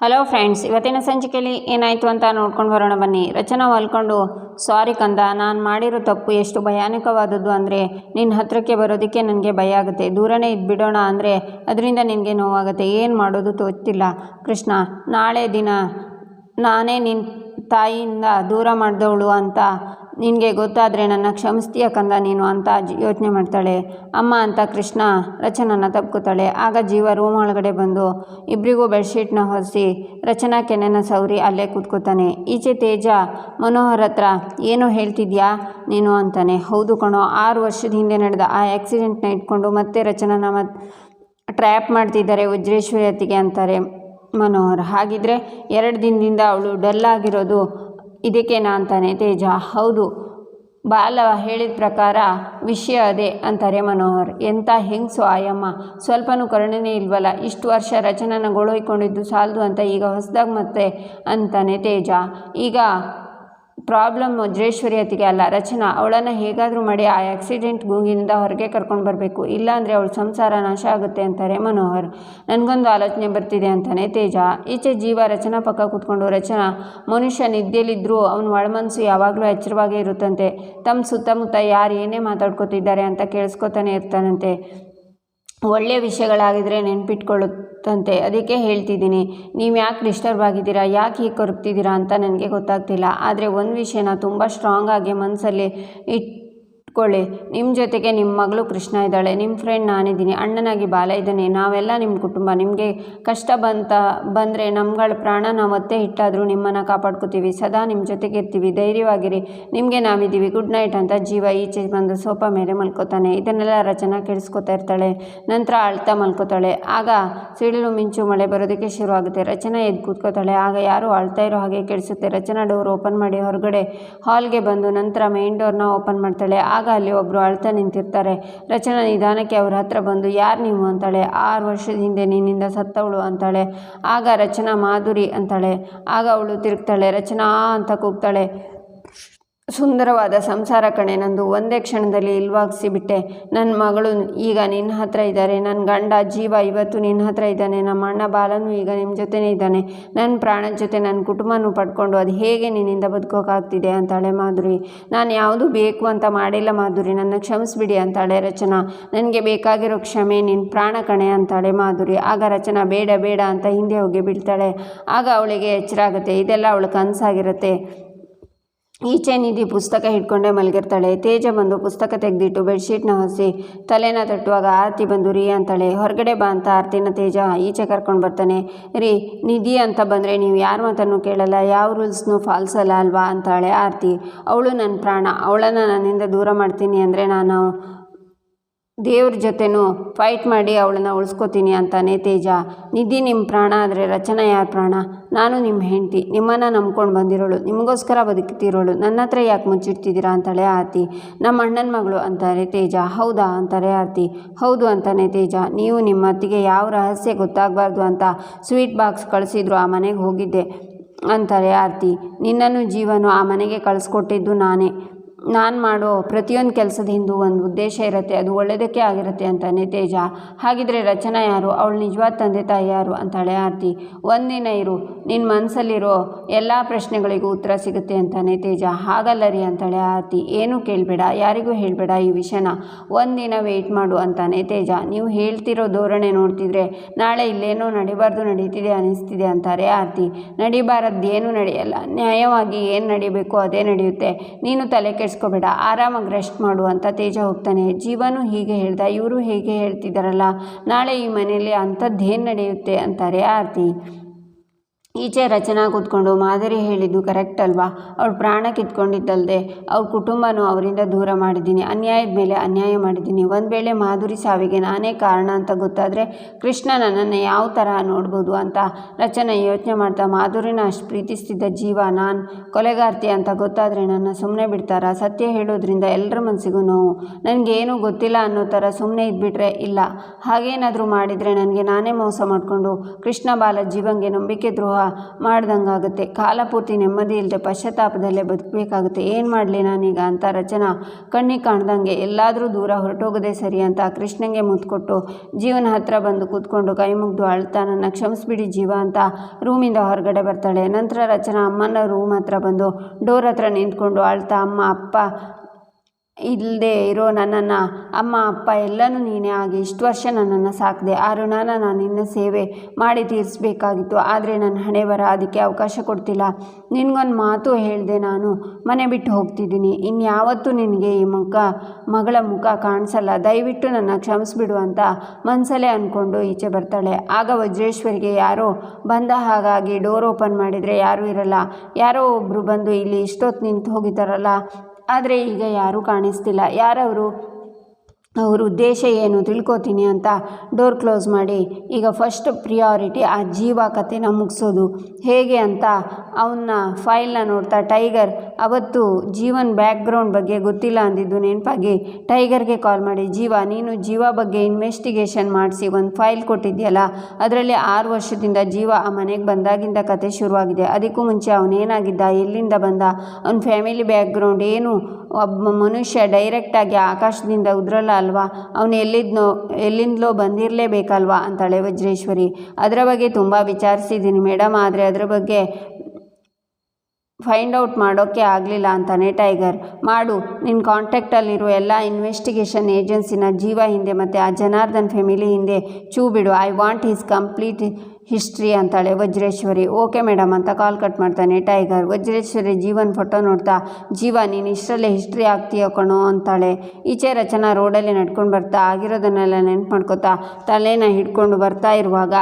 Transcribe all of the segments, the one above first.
Hello friends ಇವತ್ತಿನ ಸಂಚಿಕೆಯಲ್ಲಿ ಏನಾಯಿತು ಅಂತ ನೋಡ್ಕೊಂಡು ಬರೋಣ ಬನ್ನಿ. ರಚನಾ ಹೊಲ್ಕೊಂಡು ಸಾರಿ ಕಂದ, ನಾನು ಮಾಡಿರೋ ತಪ್ಪು ಎಷ್ಟು ಭಯಾನಕವಾದದ್ದು ಅಂದರೆ ನಿನ್ನ ಹತ್ರಕ್ಕೆ ಬರೋದಕ್ಕೆ ನನಗೆ ಭಯ ಆಗುತ್ತೆ. ದೂರನೇ ಇದ್ಬಿಡೋಣ ಅಂದರೆ ಅದರಿಂದ ನಿನಗೆ ನೋವಾಗುತ್ತೆ. ಏನು ಮಾಡೋದು ಗೊತ್ತಿಲ್ಲ. ಕೃಷ್ಣ, ನಾಳೆ ದಿನ ನಾನೇ ನಿನ್ನ ತಾಯಿಯಿಂದ ದೂರ ಮಾಡಿದವಳು ಅಂತ ನಿನಗೆ ಗೊತ್ತಾದರೆ ನನ್ನ ಕ್ಷಮಿಸ್ತೀಯ ಕಂದ ನೀನು ಅಂತ ಯೋಚನೆ ಮಾಡ್ತಾಳೆ. ಅಮ್ಮ ಅಂತ ಕೃಷ್ಣ ರಚನನ ತಪ್ಕೋತಾಳೆ ಆಗ ಜೀವ ರೂಮ್ ಒಳಗಡೆ ಬಂದು ಇಬ್ಬರಿಗೂ ಬೆಡ್ಶೀಟ್ನ ಹೊರಿಸಿ ರಚನಾ ಕೆನೆನ ಸೌರಿ ಅಲ್ಲೇ ಕೂತ್ಕೋತಾನೆ. ಈಚೆ ತೇಜ, ಮನೋಹರ್ ಹತ್ರ, ಏನು ಹೇಳ್ತಿದ್ಯಾ ನೀನು? ಅಂತಾನೆ. ಹೌದು ಕಣೋ, ಆರು ವರ್ಷದ ಹಿಂದೆ ನಡೆದ ಆ ಆ್ಯಕ್ಸಿಡೆಂಟ್ನ ಇಟ್ಕೊಂಡು ಮತ್ತೆ ರಚನನ ಮತ್, ಟ್ರ್ಯಾಪ್ ಮಾಡ್ತಿದ್ದಾರೆ ವಜ್ರೇಶ್ವರಿ ಅತ್ತಿಗೆ ಅಂತಾರೆ ಮನೋಹರ್. ಹಾಗಿದ್ರೆ ಎರಡು ದಿನದಿಂದ ಅವಳು ಡಲ್ ಆಗಿರೋದು ಇದಕ್ಕೇನಾ ಅಂತಾನೆ ತೇಜ. ಹೌದು ಬಾಲ ಹೇಳಿದ ಪ್ರಕಾರ ವಿಷಯ ಅದೇ ಅಂತಾರೆ ಮನೋಹರ್. ಎಂಥ ಹೆಂಗಸು ಆಯಮ್ಮ. ಸ್ವಲ್ಪನೂ ಕರುಣೆನೇ ಇಲ್ವಲ್ಲ. ಇಷ್ಟು ವರ್ಷ ರಚನನ ಗೊಳೋಯ್ಕೊಂಡಿದ್ದು ಸಾಲದು ಅಂತ ಈಗ ಹೊಸದಾಗಿ ಮತ್ತೆ ಅಂತಾನೆ ತೇಜ. ಈಗ ಪ್ರಾಬ್ಲಮ್ ವಜ್ರೇಶ್ವರಿ ಅತಿಗೆ ಅಲ್ಲ, ರಚನಾ, ಅವಳನ್ನು ಹೇಗಾದರೂ ಮಾಡಿ ಆ ಆ್ಯಕ್ಸಿಡೆಂಟ್ ಗುಂಗಿನಿಂದ ಹೊರಗೆ ಕರ್ಕೊಂಡು ಬರಬೇಕು. ಇಲ್ಲಾಂದರೆ ಅವಳು ಸಂಸಾರ ನಾಶ ಆಗುತ್ತೆ ಅಂತಾರೆ ಮನೋಹರ್. ನನಗೊಂದು ಆಲೋಚನೆ ಬರ್ತಿದೆ ಅಂತಾನೆ ತೇಜ. ಈಚೆ ಜೀವ ರಚನಾ ಪಕ್ಕ ಕೂತ್ಕೊಂಡು, ರಚನಾ, ಮನುಷ್ಯ ನಿದ್ದೆಯಲ್ಲಿದ್ದರೂ ಅವನ ಒಳಮನಸ್ಸು ಯಾವಾಗಲೂ ಎಚ್ಚರವಾಗೇ ಇರುತ್ತಂತೆ. ತಮ್ಮ ಸುತ್ತಮುತ್ತ ಯಾರು ಏನೇ ಮಾತಾಡ್ಕೋತಿದ್ದಾರೆ ಅಂತ ಕೇಳಿಸ್ಕೊತಾನೆ ಇರ್ತಾನಂತೆ. ಒಳ್ಳೆಯ ವಿಷಯಗಳಾಗಿದ್ದರೆ ನೆನ್ಪಿಟ್ಕೊಳ್ಳುತ್ತಂತೆ. ಅದಕ್ಕೆ ಹೇಳ್ತಿದ್ದೀನಿ, ನೀವು ಯಾಕೆ ಡಿಸ್ಟರ್ಬ್ ಆಗಿದ್ದೀರಾ ಯಾಕೆ ಹೀಗೆ ಕೊರಗ್ತಿದ್ದೀರಾ ಅಂತ ನನಗೆ ಗೊತ್ತಾಗ್ತಿಲ್ಲ. ಆದರೆ ಒಂದು ವಿಷಯನ ತುಂಬ ಸ್ಟ್ರಾಂಗಾಗಿ ಮನಸ್ಸಲ್ಲಿ ಮನಸ್ಸಲ್ಲಿ ಇಟ್ಕೊಳ್ಳಿ. ನಿಮ್ಮ ಜೊತೆಗೆ ನಿಮ್ಮ ಮಗಳು ಕೃಷ್ಣ ಇದ್ದಾಳೆ. ನಿಮ್ಮ ಫ್ರೆಂಡ್ ನಾನಿದ್ದೀನಿ. ಅಣ್ಣನಾಗಿ ಬಾಲ ಇದ್ದಾನೆ. ನಾವೆಲ್ಲ ನಿಮ್ಮ ಕುಟುಂಬ. ನಿಮಗೆ ಕಷ್ಟ ಬಂತ, ಬಂದರೆ ನಮ್ಗಳ ಪ್ರಾಣ ನಾವು ಮತ್ತೆ ಇಟ್ಟಾದರೂ ನಿಮ್ಮನ್ನು ಕಾಪಾಡ್ಕೋತೀವಿ. ಸದಾ ನಿಮ್ಮ ಜೊತೆಗೆ ಇರ್ತೀವಿ. ಧೈರ್ಯವಾಗಿರಿ. ನಿಮಗೆ ನಾವಿದ್ದೀವಿ. ಗುಡ್ ನೈಟ್ ಅಂತ ಜೀವ ಈಚೆ ಬಂದು ಸೋಫಾ ಮೇಲೆ ಮಲ್ಕೋತಾನೆ. ಇದನ್ನೆಲ್ಲ ರಚನಾ ಕೆಡಿಸ್ಕೋತಾ ಇರ್ತಾಳೆ. ನಂತರ ಅಳ್ತಾ ಮಲ್ಕೋತಾಳೆ. ಆಗ ಸಿಡಿಲು ಮಿಂಚು ಮಳೆ ಬರೋದಕ್ಕೆ ಶುರುವಾಗುತ್ತೆ. ರಚನಾ ಎದ್ದು ಕೂತ್ಕೋತಾಳೆ. ಆಗ ಯಾರು ಅಳ್ತಾ ಇರೋ ಹಾಗೆ ಕೆಡಿಸುತ್ತೆ ರಚನಾ ಡೋರ್ ಓಪನ್ ಮಾಡಿ ಹೊರಗಡೆ ಹಾಲ್ಗೆ ಬಂದು ನಂತರ ಮೇನ್ ಡೋರ್ನ ಓಪನ್ ಮಾಡ್ತಾಳೆ. ಆಗ ಅಲ್ಲಿ ಒಬ್ಬರು ಅಳ್ತಾ ನಿಂತಿರ್ತಾರೆ. ರಚನಾ ನಿಧಾನಕ್ಕೆ ಅವ್ರ ಹತ್ರ ಬಂದು, ಯಾರು ನೀವು? ಅಂತಾಳೆ. ಆರು ವರ್ಷದ ಹಿಂದೆ ನಿನ್ನಿಂದ ಸತ್ತವಳು ಅಂತಾಳೆ. ಆಗ ರಚನಾ ಮಾಧುರಿ ಅಂತಾಳೆ. ಆಗ ಅವಳು ತಿರುಗ್ತಾಳೆ. ರಚನಾ ಅಂತ ಕೂಗ್ತಾಳೆ. ಸುಂದರವಾದ ಸಂಸಾರ ಕಣೆ, ನಂದು ಒಂದೇ ಕ್ಷಣದಲ್ಲಿ ಇಲ್ವಾಗಿಸಿಬಿಟ್ಟೆ ನನ್ನ ಮಗಳು ಈಗ ನಿನ್ನ ಹತ್ರ ಇದ್ದಾರೆ ನನ್ನ ಗಂಡ ಜೀವ ಇವತ್ತು ನಿನ್ನ ಹತ್ರ ಇದ್ದಾನೆ. ನಮ್ಮ ಅಣ್ಣ ಬಾಲನೂ ಈಗ ನಿಮ್ಮ ಜೊತೆನೇ ಇದ್ದಾನೆ. ನನ್ನ ಪ್ರಾಣದ ಜೊತೆ ನನ್ನ ಕುಟುಂಬನೂ ಪಡ್ಕೊಂಡು ಅದು ಹೇಗೆ ನಿನ್ನಿಂದ ಬದುಕೋಕ್ಕಾಗ್ತಿದೆ ಅಂತಾಳೆ ಮಾಧುರಿ. ನಾನು ಯಾವುದು ಬೇಕು ಅಂತ ಮಾಡಿಲ್ಲ ಮಾಧುರಿ. ನನ್ನ ಕ್ಷಮಿಸ್ಬಿಡಿ ಅಂತಾಳೆ ರಚನಾ. ನನಗೆ ಬೇಕಾಗಿರೋ ಕ್ಷಮೆ ನಿನ್ನ ಪ್ರಾಣ ಕಣೆ ಅಂತಾಳೆ ಮಾಧುರಿ. ಆಗ ರಚನಾ ಬೇಡ ಬೇಡ ಅಂತ ಹಿಂದೆ ಹೋಗಿ ಬೀಳ್ತಾಳೆ. ಆಗ ಅವಳಿಗೆ ಎಚ್ಚರಾಗುತ್ತೆ. ಇದೆಲ್ಲ ಅವಳು ಕನಸಾಗಿರುತ್ತೆ. ಈಚೆ ನಿಧಿ ಪುಸ್ತಕ ಹಿಡ್ಕೊಂಡೇ ಮಲಗಿರ್ತಾಳೆ. ತೇಜ ಬಂದು ಪುಸ್ತಕ ತೆಗೆದಿಟ್ಟು ಬೆಡ್ಶೀಟ್ನ ಹೊಸಿ, ತಲೆನ ತಟ್ಟುವಾಗ ಆರತಿ ಬಂದು ರೀ ಅಂತಾಳೆ. ಹೊರಗಡೆ ಬಾ ಅಂತ ಆರತಿನ ತೇಜ ಈಚೆ ಕರ್ಕೊಂಡು ಬರ್ತಾನೆ. ರೀ, ನಿಧಿ ಅಂತ ಬಂದರೆ ನೀವು ಯಾರ ಮಾತನ್ನು ಕೇಳಲ್ಲ, ಯಾವ ರೂಲ್ಸ್ನೂ ಫಾಲ್ಸ್ ಅಲ್ಲ ಅಲ್ವಾ ಅಂತಾಳೆ ಆರತಿ. ಅವಳು ನನ್ನ ಪ್ರಾಣ, ಅವಳನ್ನು ನನ್ನಿಂದ ದೂರ ಮಾಡ್ತೀನಿ ಅಂದರೆ ನಾನು ದೇವ್ರ ಜೊತೆನೂ ಫೈಟ್ ಮಾಡಿ ಅವಳನ್ನ ಉಳಿಸ್ಕೋತೀನಿ ಅಂತಾನೆ ತೇಜ. ನಿಧಿ ನಿಮ್ಮ ಪ್ರಾಣ ಆದರೆ ರಚನಾ ಯಾರ ಪ್ರಾಣ? ನಾನು ನಿಮ್ಮ ಹೆಂಡತಿ. ನಿಮ್ಮನ್ನು ನಂಬ್ಕೊಂಡು ಬಂದಿರೋಳು. ನಿಮಗೋಸ್ಕರ ಬದುಕ್ತಿರೋಳು. ನನ್ನ ಹತ್ರ ಯಾಕೆ ಮುಚ್ಚಿಡ್ತಿದ್ದೀರಾ ಅಂತಾಳೆ ಆರತಿ. ನಮ್ಮ ಅಣ್ಣನ ಮಗಳು ಅಂತಾರೆ ತೇಜ. ಹೌದಾ? ಅಂತಾರೆ ಆರತಿ. ಹೌದು ಅಂತಾನೆ ತೇಜ. ನೀವು ನಿಮ್ಮ ಅತ್ತಿಗೆ ಯಾವ ರಹಸ್ಯ ಗೊತ್ತಾಗಬಾರ್ದು ಅಂತ ಸ್ವೀಟ್ ಬಾಕ್ಸ್ ಕಳಿಸಿದ್ರು ಆ ಮನೆಗೆ ಹೋಗಿದ್ದೆ ಅಂತಾರೆ ಆರತಿ. ನಿನ್ನನ್ನು ಜೀವನು ಆ ಮನೆಗೆ ಕಳಿಸ್ಕೊಟ್ಟಿದ್ದು ನಾನೇ. ನಾನು ಮಾಡೋ ಪ್ರತಿಯೊಂದು ಕೆಲಸದ ಹಿಂದೂ ಒಂದು ಉದ್ದೇಶ ಇರುತ್ತೆ, ಅದು ಒಳ್ಳೆಯದಕ್ಕೆ ಆಗಿರುತ್ತೆ ಅಂತಾನೆ ತೇಜ. ಹಾಗಿದ್ರೆ ರಚನಾ ಯಾರು? ಅವಳು ನಿಜವಾದ ತಂದೆ ತಾಯಿ ಯಾರು ಅಂತಾಳೆ ಆರತಿ ಒಂದಿನ ಇರು ನಿನ್ನ ಮನಸ್ಸಲ್ಲಿರೋ ಎಲ್ಲ ಪ್ರಶ್ನೆಗಳಿಗೂ ಉತ್ತರ ಸಿಗುತ್ತೆ ಅಂತಾನೆ ತೇಜ. ಹಾಗಲ್ಲ ರೀ ಅಂತಾಳೆ ಆರತಿ ಏನೂ ಕೇಳಬೇಡ, ಯಾರಿಗೂ ಹೇಳಬೇಡ ಈ ವಿಷಯನ. ಒಂದಿನ ವೆಯ್ಟ್ ಮಾಡು ಅಂತಾನೆ ತೇಜ. ನೀವು ಹೇಳ್ತಿರೋ ಧೋರಣೆ ನೋಡ್ತಿದ್ರೆ ನಾಳೆ ಇಲ್ಲೇನೋ ನಡಿಬಾರ್ದು ನಡೀತಿದೆ ಅನಿಸ್ತಿದೆ ಅಂತಾರೆ ಆರತಿ. ನಡಿಬಾರದ್ದು ಏನೂ ನಡೆಯಲ್ಲ. ನ್ಯಾಯವಾಗಿ ಏನು ನಡಿಬೇಕು ಅದೇ ನಡೆಯುತ್ತೆ. ನೀನು ತಲೆ ಕೆಡಿಸ್ಕೋಬೇಡ ಆರಾಮಾಗಿ ರೆಸ್ಟ್ ಮಾಡು ಅಂತ ತೇಜ ಹೋಗ್ತಾನೆ. ಜೀವನು ಹೀಗೆ ಹೇಳ್ದ, ಇವರು ಹೇಗೆ ಹೇಳ್ತಿದ್ದಾರಲ್ಲ ನಾಳೆ ಈ ಮನೆಯಲ್ಲಿ ಅಂಥದ್ದೇನು ನಡೆಯುತ್ತೆ ಅಂತಾರೆ ಆರತಿ. ಈಚೆ ರಚನಾ ಕೂತ್ಕೊಂಡು ಮಾದರಿ ಹೇಳಿದ್ದು ಕರೆಕ್ಟ್ ಅಲ್ವಾ? ಅವ್ರ ಪ್ರಾಣ ಕಿತ್ಕೊಂಡಿದ್ದಲ್ಲದೆ ಅವ್ರ ಕುಟುಂಬನೂ ಅವರಿಂದ ದೂರ ಮಾಡಿದ್ದೀನಿ, ಅನ್ಯಾಯದ ಮೇಲೆ ಅನ್ಯಾಯ ಮಾಡಿದ್ದೀನಿ. ಒಂದು ವೇಳೆ ಮಾಧುರಿ ಸಾವಿಗೆ ನಾನೇ ಕಾರಣ ಅಂತ ಗೊತ್ತಾದರೆ ಕೃಷ್ಣ ನನ್ನನ್ನು ಯಾವ ಥರ ನೋಡ್ಬೋದು ಅಂತ ರಚನಾ ಯೋಚನೆ ಮಾಡ್ತಾ, ಮಾಧುರಿನ ಅಷ್ಟು ಪ್ರೀತಿಸ್ತಿದ್ದ ಜೀವ, ನಾನು ಕೊಲೆಗಾರ್ತಿ ಅಂತ ಗೊತ್ತಾದರೆ ನನ್ನ ಸುಮ್ಮನೆ ಬಿಡ್ತಾರಾ? ಸತ್ಯ ಹೇಳೋದ್ರಿಂದ ಎಲ್ಲರ ಮನಸ್ಸಿಗೂ ನೋವು. ನನಗೇನು ಗೊತ್ತಿಲ್ಲ ಅನ್ನೋ ಥರ ಸುಮ್ಮನೆ ಇದ್ಬಿಟ್ರೆ ಇಲ್ಲ. ಹಾಗೇನಾದರೂ ಮಾಡಿದರೆ ನನಗೆ ನಾನೇ ಮೋಸ ಮಾಡಿಕೊಂಡು ಕೃಷ್ಣ ಬಾಲ ಜೀವಂಗೆ ನಂಬಿಕೆ ದ್ರೋಹ ಮಾಡ್ದಂಗಾಗುತ್ತೆ. ಕಾಲ ಪೂರ್ತಿ ನೆಮ್ಮದಿ ಇಲ್ಲದೆ ಪಶ್ಚಾತ್ತಾಪದಲ್ಲೇ ಬದುಕಬೇಕಾಗುತ್ತೆ. ಏನು ಮಾಡಲಿ ನಾನೀಗ ಅಂತ ರಚನಾ ಕಣ್ಣಿಗೆ ಕಾಣ್ದಂಗೆ ಎಲ್ಲಾದರೂ ದೂರ ಹೊರಟೋಗದೆ ಸರಿ ಅಂತ ಕೃಷ್ಣಂಗೆ ಮುತ್ಕೊಟ್ಟು ಜೀವನ ಹತ್ರ ಬಂದು ಕೂತ್ಕೊಂಡು ಕೈ ಮುಗ್ದು ಅಳ್ತಾ ನನ್ನ ಕ್ಷಮಿಸ್ಬಿಡಿ ಜೀವ ಅಂತ ರೂಮಿಂದ ಹೊರಗಡೆ ಬರ್ತಾಳೆ. ನಂತರ ರಚನಾ ಅಮ್ಮನ ರೂಮ್ ಹತ್ರ ಬಂದು ಡೋರ್ ಹತ್ರ ನಿಂತ್ಕೊಂಡು ಅಳ್ತಾ, ಅಮ್ಮ, ಅಪ್ಪ ಇಲ್ಲದೆ ಇರೋ ನನ್ನನ್ನು, ಅಮ್ಮ, ಅಪ್ಪ ಎಲ್ಲನೂ ನೀನೇ ಆಗಿ ಇಷ್ಟು ವರ್ಷ ನನ್ನನ್ನು ಸಾಕಿದೆ. ಆ ಋಣನ ನಾನು ನಿನ್ನ ಸೇವೆ ಮಾಡಿ ತೀರಿಸ್ಬೇಕಾಗಿತ್ತು. ಆದರೆ ನನ್ನ ಹಣೆ ಬರ ಅದಕ್ಕೆ ಅವಕಾಶ ಕೊಡ್ತಿಲ್ಲ. ನಿನಗೊಂದು ಮಾತು ಹೇಳಿದೆ ನಾನು. ಮನೆ ಬಿಟ್ಟು ಹೋಗ್ತಿದ್ದೀನಿ. ಇನ್ಯಾವತ್ತೂ ನಿನಗೆ ಈ ಮುಖ, ಮಗಳ ಮುಖ ಕಾಣಿಸಲ್ಲ. ದಯವಿಟ್ಟು ನನ್ನ ಕ್ಷಮಿಸಿಬಿಡು ಅಂತ ಮನಸಲ್ಲೇ ಅಂದ್ಕೊಂಡು ಈಚೆ ಬರ್ತಾಳೆ. ಆಗ ವಜ್ರೇಶ್ವರಿಗೆ ಯಾರೋ ಬಂದ ಹಾಗಾಗಿ ಡೋರ್ ಓಪನ್ ಮಾಡಿದರೆ ಯಾರೂ ಇರಲ್ಲ. ಯಾರೋ ಒಬ್ಬರು ಬಂದು ಇಲ್ಲಿ ಇಷ್ಟೊತ್ತು ನಿಂತು ಹೋಗಿದ್ದಾರಲ್ಲ. ಆದರೆ ಈಗ ಯಾರೂ ಕಾಣಿಸ್ತಿಲ್ಲ. ಯಾರವರು? ಅವ್ರ ಉದ್ದೇಶ ಏನು ತಿಳ್ಕೊತೀನಿ ಅಂತ ಡೋರ್ ಕ್ಲೋಸ್ ಮಾಡಿ, ಈಗ ಫಸ್ಟ್ ಪ್ರಿಯಾರಿಟಿ ಆ ಜೀವ ಕಥೆನ ಮುಗಿಸೋದು. ಹೇಗೆ ಅಂತ ಅವನ್ನ ಫೈಲ್ನ ನೋಡ್ತಾ ಟೈಗರ್ ಅವತ್ತು ಜೀವನ್ ಬ್ಯಾಕ್ಗ್ರೌಂಡ್ ಬಗ್ಗೆ ಗೊತ್ತಿಲ್ಲ ಅಂದಿದ್ದು ನೆನಪಾಗಿ ಟೈಗರ್ಗೆ ಕಾಲ್ ಮಾಡಿ, ಜೀವ ನೀನು ಜೀವ ಬಗ್ಗೆ ಇನ್ವೆಸ್ಟಿಗೇಷನ್ ಮಾಡಿಸಿ ಒಂದು ಫೈಲ್ ಕೊಟ್ಟಿದ್ಯಲ್ಲ, ಅದರಲ್ಲಿ ಆರು ವರ್ಷದಿಂದ ಜೀವ ಆ ಮನೆಗೆ ಬಂದಾಗಿಂದ ಕತೆ ಶುರುವಾಗಿದೆ. ಅದಕ್ಕೂ ಮುಂಚೆ ಅವನೇನಾಗಿದ್ದ ಎಲ್ಲಿಂದ ಬಂದ, ಅವನ ಫ್ಯಾಮಿಲಿ ಬ್ಯಾಕ್ಗ್ರೌಂಡ್ ಏನು, ಒಬ್ಬ ಮನುಷ್ಯ ಡೈರೆಕ್ಟಾಗಿ ಆಕಾಶದಿಂದ ಉದ್ರಲ್ಲ ಅಲ್ವಾ ಅವನು ಎಲ್ಲಿದ್ನೋ, ಎಲ್ಲಿಂದಲೋ ಬಂದಿರಲೇಬೇಕಲ್ವಾ? ಅಂತಾಳೆ ವಜ್ರೇಶ್ವರಿ. ಅದರ ಬಗ್ಗೆ ತುಂಬ ವಿಚಾರಿಸಿದ್ದೀನಿ ಮೇಡಮ್ ಆದರೆ ಅದರ ಬಗ್ಗೆ ಫೈಂಡ್ ಔಟ್ ಮಾಡೋಕ್ಕೆ ಆಗಲಿಲ್ಲ ಅಂತಾನೆ ಟೈಗರ್. ಮಾಡು ನಿನ್ನ ಕಾಂಟ್ಯಾಕ್ಟಲ್ಲಿರೋ ಎಲ್ಲ ಇನ್ವೆಸ್ಟಿಗೇಷನ್ ಏಜೆನ್ಸಿನ ಜೀವ ಹಿಂದೆ ಮತ್ತು ಆ ಜನಾರ್ದನ್ ಫ್ಯಾಮಿಲಿ ಹಿಂದೆ ಚೂ ಬಿಡು. I want his complete history ಅಂತಾಳೆ ವಜ್ರೇಶ್ವರಿ. ಓಕೆ ಮೇಡಮ್ ಅಂತ ಕಾಲ್ ಕಟ್ ಮಾಡ್ತಾನೆ. ಟೈಗರ್, ವಜ್ರೇಶ್ವರಿ ಜೀವನ್ ಫೋಟೋ ನೋಡ್ತಾ, ಜೀವ, ನೀನು ಇಷ್ಟರಲ್ಲೇ ಹಿಸ್ಟ್ರಿ ಆಗ್ತೀಯ ಕಣೋ ಅಂತಾಳೆ. ಈಚೆ ರಚನಾ ರೋಡಲ್ಲಿ ನಡ್ಕೊಂಡು ಬರ್ತಾ, ಆಗಿರೋದನ್ನೆಲ್ಲ ನೆನ್ಪು ಮಾಡ್ಕೋತಾ, ತಲೆನ ಹಿಡ್ಕೊಂಡು ಬರ್ತಾ ಇರುವಾಗ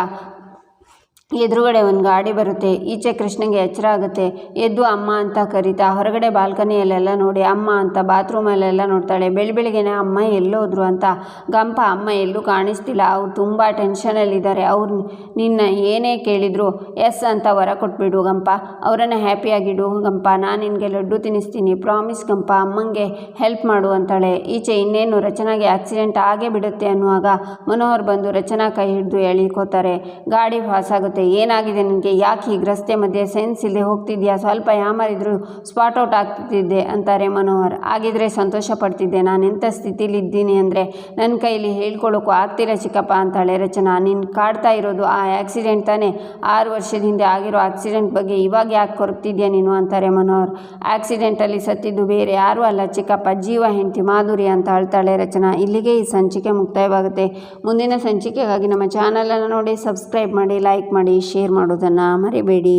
ಎದುರುಗಡೆ ಒಂದು ಗಾಡಿ ಬರುತ್ತೆ. ಈಚೆ ಕೃಷ್ಣಗೆ ಎಚ್ಚರ ಆಗುತ್ತೆ. ಎದ್ದು ಅಮ್ಮ ಅಂತ ಕರೀತಾ, ಹೊರಗಡೆ ಬಾಲ್ಕನಿಯಲ್ಲೆಲ್ಲ ನೋಡಿ ಅಮ್ಮ ಅಂತ, ಬಾತ್ರೂಮಲ್ಲೆಲ್ಲ ನೋಡ್ತಾಳೆ. ಬೆಳಿ ಬೆಳಿಗ್ಗೆನೆ ಅಮ್ಮ ಎಲ್ಲೋದ್ರು ಅಂತ ಗಂಪ ಅಮ್ಮ ಎಲ್ಲೂ ಕಾಣಿಸ್ತಿಲ್ಲ. ಅವ್ರು ತುಂಬ ಟೆನ್ಷನಲ್ಲಿದ್ದಾರೆ. ಅವ್ರು ನಿನ್ನ ಏನೇ ಕೇಳಿದ್ರು ಎಸ್ ಅಂತ ವರ ಕೊಟ್ಬಿಡು ಗಂಪ. ಅವರನ್ನು ಹ್ಯಾಪಿಯಾಗಿಡು ಗಂಪ. ನಾನು ನಿನಗೆ ಲಡ್ಡು ತಿನ್ನಿಸ್ತೀನಿ. ಪ್ರಾಮಿಸ್ ಗಂಪ. ಅಮ್ಮಂಗೆ ಹೆಲ್ಪ್ ಮಾಡು ಅಂತಾಳೆ. ಈಚೆ ಇನ್ನೇನು ರಚನಾಗೆ ಆಕ್ಸಿಡೆಂಟ್ ಆಗೇ ಬಿಡುತ್ತೆ ಅನ್ನುವಾಗ ಮನೋಹರ್ ಬಂದು ರಚನಾ ಕೈ ಹಿಡಿದು ಎಳಿಕೋತಾರೆ. ಗಾಡಿ ಪಾಸ್ ಆಗುತ್ತೆ ಏನಾಗಿದೆ ನಿನಗೆ? ಯಾಕೆ ಹೀಗೆ ರಸ್ತೆ ಮಧ್ಯೆ ಸೆನ್ಸ್ ಇಲ್ಲದೆ ಹೋಗ್ತಿದ್ಯಾ? ಸ್ವಲ್ಪ ಯಾಮಾರಿದ್ರು ಸ್ಪಾಟ್ ಔಟ್ ಆಗ್ತಿದ್ದೆ ಅಂತಾರೆ ಮನೋಹರ್. ಆಗಿದ್ರೆ ಸಂತೋಷ ಪಡ್ತಿದ್ದೆ. ನಾನು ಎಂಥ ಸ್ಥಿತಿಲಿ ಇದ್ದೀನಿ ಅಂದರೆ ನನ್ನ ಕೈಲಿ ಹೇಳ್ಕೊಳ್ಳೋಕ್ಕೂ ಆಗ್ತಿಲ್ಲ ಚಿಕ್ಕಪ್ಪ ಅಂತಾಳೆ ರಚನಾ. ನೀನು ಕಾಡ್ತಾ ಇರೋದು ಆ ಆ್ಯಕ್ಸಿಡೆಂಟ್ ತಾನೇ? ಆರು ವರ್ಷದ ಹಿಂದೆ ಆಗಿರೋ ಆಕ್ಸಿಡೆಂಟ್ ಬಗ್ಗೆ ಇವಾಗ ಯಾಕೆ ಕೊರಗ್ತಿದ್ಯಾ ನೀನು ಅಂತಾರೆ ಮನೋಹರ್. ಆಕ್ಸಿಡೆಂಟಲ್ಲಿ ಸತ್ತಿದ್ದು ಬೇರೆ ಯಾರೂ ಅಲ್ಲ ಚಿಕ್ಕಪ್ಪ. ಜೀವ, ಹೆಂಡತಿ, ಮಾಧುರಿ ಅಂತ ಅಳ್ತಾಳೆ ರಚನಾ. ಇಲ್ಲಿಗೆ ಈ ಸಂಚಿಕೆ ಮುಕ್ತಾಯವಾಗುತ್ತೆ. ಮುಂದಿನ ಸಂಚಿಕೆಗಾಗಿ ನಮ್ಮ ಚಾನಲನ್ನು ನೋಡಿ, ಸಬ್ಸ್ಕ್ರೈಬ್ ಮಾಡಿ, ಲೈಕ್ ಮಾಡಿ ಶೇರ್ ಮಾಡೋದನ್ನು ಮರಿಬೇಡಿ.